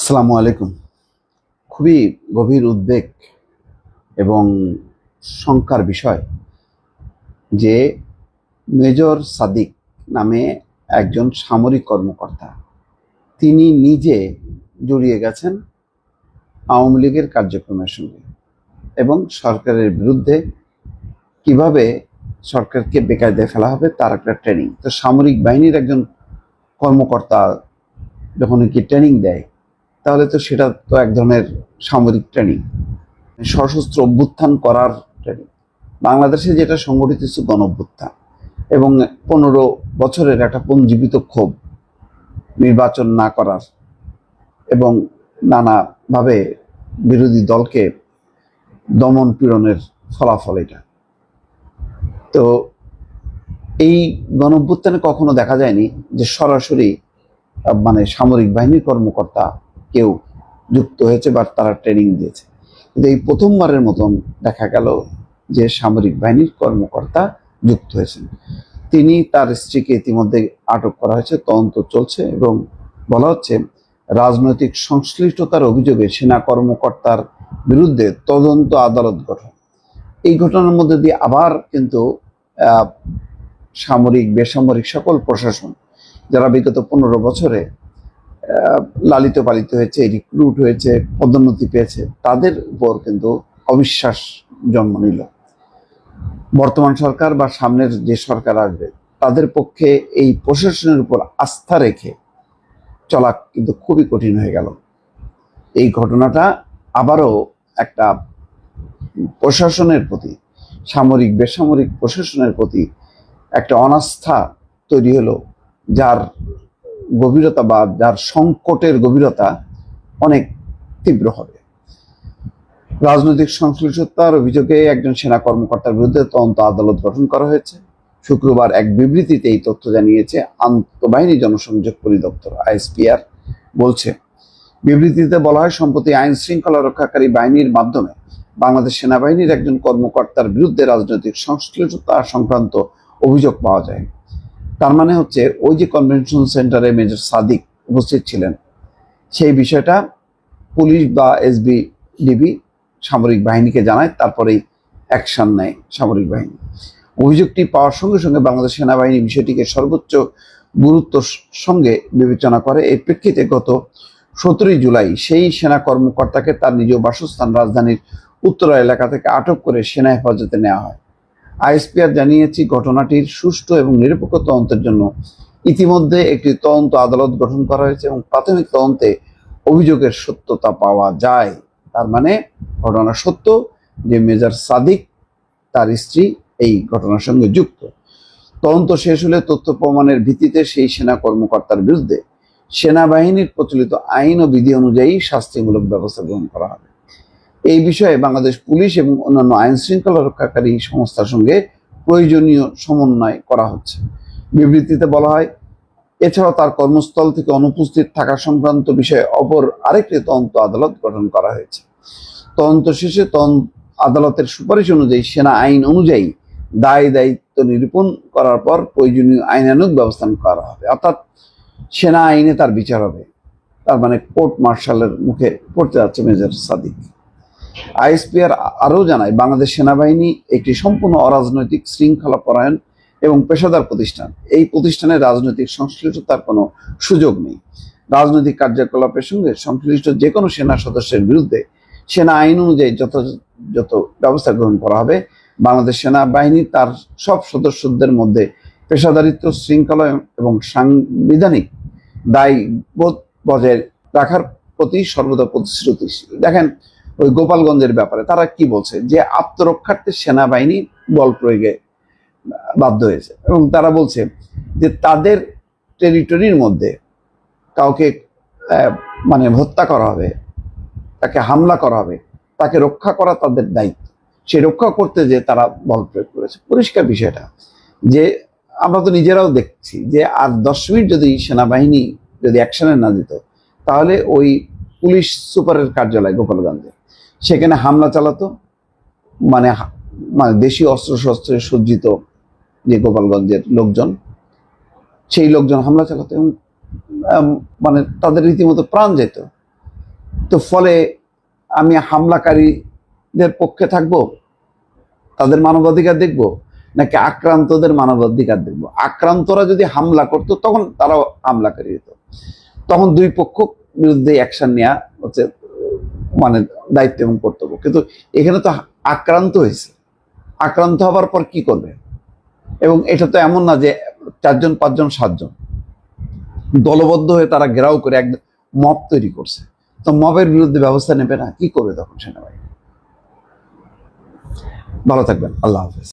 আসসালামু আলাইকুম। খুবই গভীর উদ্বেগ এবং শঙ্কার বিষয় যে মেজর সাদিক নামে একজন সামরিক কর্মকর্তা, তিনি নিজে জড়িয়ে গেছেন আওয়ামী লীগের কার্যক্রমের সঙ্গে এবং সরকারের বিরুদ্ধে কীভাবে সরকারকে বেকায়দায় ফেলা হবে তার একটা ট্রেনিং তো সামরিক বাহিনীর একজন কর্মকর্তা যখন কি ট্রেনিং দেয় তাহলে তো সেটা তো এক ধরনের সামরিক ট্রেনিং, সশস্ত্র অভ্যুত্থান করার ট্রেনিং। বাংলাদেশে যেটা সংগঠিত হচ্ছে গণ অভ্যুত্থান এবং পনেরো বছরের একটা পঞ্জীবিত ক্ষোভ নির্বাচন না করার এবং নানাভাবে বিরোধী দলকে দমন পীড়নের ফলাফল এটা। তো এই গণ অভ্যুত্থানে কখনো দেখা যায়নি যে সরাসরি মানে সামরিক বাহিনীর কর্মকর্তা কেউ যুক্ত হয়েছে বা তারা ট্রেনিং দিয়েছে। কিন্তু এই প্রথমবারের মতন দেখা গেল যে সামরিক বাহিনীর কর্মকর্তা যুক্ত হয়েছেন। তিনি তার স্ত্রীকে ইতিমধ্যে আটক করা হয়েছে, তদন্ত চলছে এবং বলা হচ্ছে রাজনৈতিক সংশ্লিষ্টতার অভিযোগে সেনা কর্মকর্তার বিরুদ্ধে তদন্ত আদালত গঠন। এই ঘটনার মধ্যে দিয়ে আবার কিন্তু সামরিক, বেসামরিক সকল প্রশাসন, যারা বিগত পনেরো বছরে লালিত পালিত হয়েছে রিক্রুট হয়েছে, পদোন্নতি পেয়েছে, তাদের উপর কিন্তু অবিশ্বাস জন্ম নিল। বর্তমান সরকার বা সামনের যে সরকার আসবে, তাদের পক্ষে এই প্রশাসনের উপর আস্থা রেখে চলা কিন্তু খুবই কঠিন হয়ে গেল। এই ঘটনাটা আবারও একটা প্রশাসনের প্রতি, সামরিক, বেসামরিক প্রশাসনের প্রতি একটা অনাস্থা তৈরি হলো, যার গভীরতা বা যার সংকটের গভীরতা অনেক তীব্র হবে। রাজনৈতিক সংশ্লিষ্টতার অভিযোগে একজন সেনা কর্মকর্তার বিরুদ্ধে তদন্ত আদালত গঠন করা হয়েছে। শুক্রবার এক বিবৃতিতে এই তথ্য জানিয়েছে আন্তঃবাহিনী জনসংযোগ পরিদপ্তর, আইএসপিআর, বলছে। বিবৃতিতে বলা হয়, সম্প্রতি আইন শৃঙ্খলা রক্ষাকারী বাহিনীর মাধ্যমে বাংলাদেশ সেনাবাহিনীর একজন কর্মকর্তার বিরুদ্ধে রাজনৈতিক সংশ্লিষ্টতা সংক্রান্ত অভিযোগ পাওয়া যায়। তার মানে হচ্ছে ওই যে কনভেনশন সেন্টারে মেজর সাদিক উপস্থিত ছিলেন, সেই বিষয়টা পুলিশ বা এসবি ডিবি সামরিক বাহিনীকে জানায়, তারপরেই অ্যাকশন নেয় সামরিক বাহিনী। অভিযোগটি পাওয়ার সঙ্গে সঙ্গে বাংলাদেশ সেনাবাহিনী বিষয়টিকে সর্বোচ্চ গুরুত্ব সঙ্গে বিবেচনা করে। এর প্রেক্ষিতে গত সতেরোই জুলাই সেই সেনা কর্মকর্তাকে তার নিজ বাসস্থান রাজধানীর উত্তরা এলাকা থেকে আটক করে সেনা হেফাজতে নেওয়া হয়। আইএসপিআর জানিয়েছি ঘটনাটির সুষ্ঠু এবং নিরপেক্ষ তদন্তের জন্য। ইতিমধ্যে একটি তদন্ত আদালত গঠন করা হয়েছে এবং প্রাথমিক তদন্তে অভিযোগের সত্যতা পাওয়া যায়। তার মানে ঘটনা সত্য যে মেজর সাদিক, তার স্ত্রী এই ঘটনার সঙ্গে যুক্ত। তদন্ত শেষ হলে তথ্য প্রমাণের ভিত্তিতে সেই সেনা কর্মকর্তার বিরুদ্ধে সেনাবাহিনীর প্রচলিত আইন ও বিধি অনুযায়ী শাস্তিমূলক ব্যবস্থা গ্রহণ করা হবে। এই বিষয়ে বাংলাদেশ পুলিশ এবং অন্যান্য আইন শৃঙ্খলা রক্ষাকারী সংস্থার সঙ্গে প্রয়োজনীয় সমন্বয় করা হচ্ছে। বিবৃতিতে বলা হয়, এছাড়াও তার কর্মস্থল থেকে অনুপস্থিত থাকা সংক্রান্ত বিষয়ে অপর আরেকটি তদন্ত আদালত গঠন করা হয়েছে। তদন্ত শেষে আদালতের সুপারিশ অনুযায়ী সেনা আইন অনুযায়ী দায় দায়িত্ব নিরূপণ করার পর প্রয়োজনীয় আইনানুগ ব্যবস্থা করা হবে। অর্থাৎ সেনা আইনে তার বিচার হবে। তার মানে কোর্ট মার্শালের মুখে পড়তে যাচ্ছে মেজর সাদিক। আইএসপিআর আরও জানায়, বাংলাদেশ সেনাবাহিনী একটি সম্পূর্ণ অরাজনৈতিক শৃঙ্খলা পরায়ণ এবং পেশাদার প্রতিষ্ঠান। এই প্রতিষ্ঠানে রাজনৈতিক সংশ্লিষ্টতার কোনো সুযোগ নেই। রাজনৈতিক কার্যকলাপের সঙ্গে সংশ্লিষ্ট যে কোনো সেনা সদস্যের বিরুদ্ধে সেনা আইন অনুযায়ী যত ব্যবস্থা গ্রহণ করা হবে, বাংলাদেশ সেনাবাহিনী তার সব সদস্যদের মধ্যে পেশাদারিত্ব, শৃঙ্খলা এবং সাংবিধানিক দায়বোধ বজায় রাখার প্রতি সর্বদা প্রতিশ্রুতিশীল। দেখেন ওই গোপালগঞ্জের ব্যাপারে, তারা কি বলছে? যে আত্মরক্ষার্থে সেনাবাহিনী বল প্রয়োগে বাধ্য হয়েছে। এবং তারা বলছে যে তাদের টেরিটরির মধ্যে কাউকে মানে হত্যা করা হবে, তাকে হামলা করা হবে, তাকে রক্ষা করা তাদের দায়িত্ব। সে রক্ষা করতে যে তারা বল প্রয়োগ করেছে। পরিষ্কার বিষয়টা যে আমরা তো নিজেরাও দেখছি যে আর দশ মিনিট যদি সেনাবাহিনী যদি অ্যাকশনে না দিত, তাহলে ওই পুলিশ সুপারের কার্যালয় গোপালগঞ্জে সেখানে হামলা চালাতো মানে মানে দেশীয় অস্ত্রশস্ত্রে সজ্জিত যে গোপালগঞ্জের লোকজন, সেই লোকজন হামলা চালাতো এবং মানে তাদের রীতিমতো প্রাণ যেত। তো ফলে আমি হামলাকারীদের পক্ষে থাকব, তাদের মানবাধিকার দেখব, নাকি আক্রান্তদের মানবাধিকার দেখব? আক্রান্তরা যদি হামলা করতো, তখন তারাও হামলাকারী হতো। তখন দুই পক্ষ বিরুদ্ধে অ্যাকশন নেওয়া হচ্ছে। মানে দায়িত্ব এবং কর্তব্য। কিন্তু এখানে তো আক্রান্ত হয়েছে। আক্রান্ত হবার পর কি করবে? এবং এটা তো এমন না যে চারজন, পাঁচজন, সাতজন। দলবদ্ধ হয়ে তারা ঘেরাও করে এক মব তৈরি করছে। তো মবের বিরুদ্ধে ব্যবস্থা নেবে না? কি করবে তখন সেনাবাহিনী? ভালো থাকবেন। আল্লাহ হাফেজ।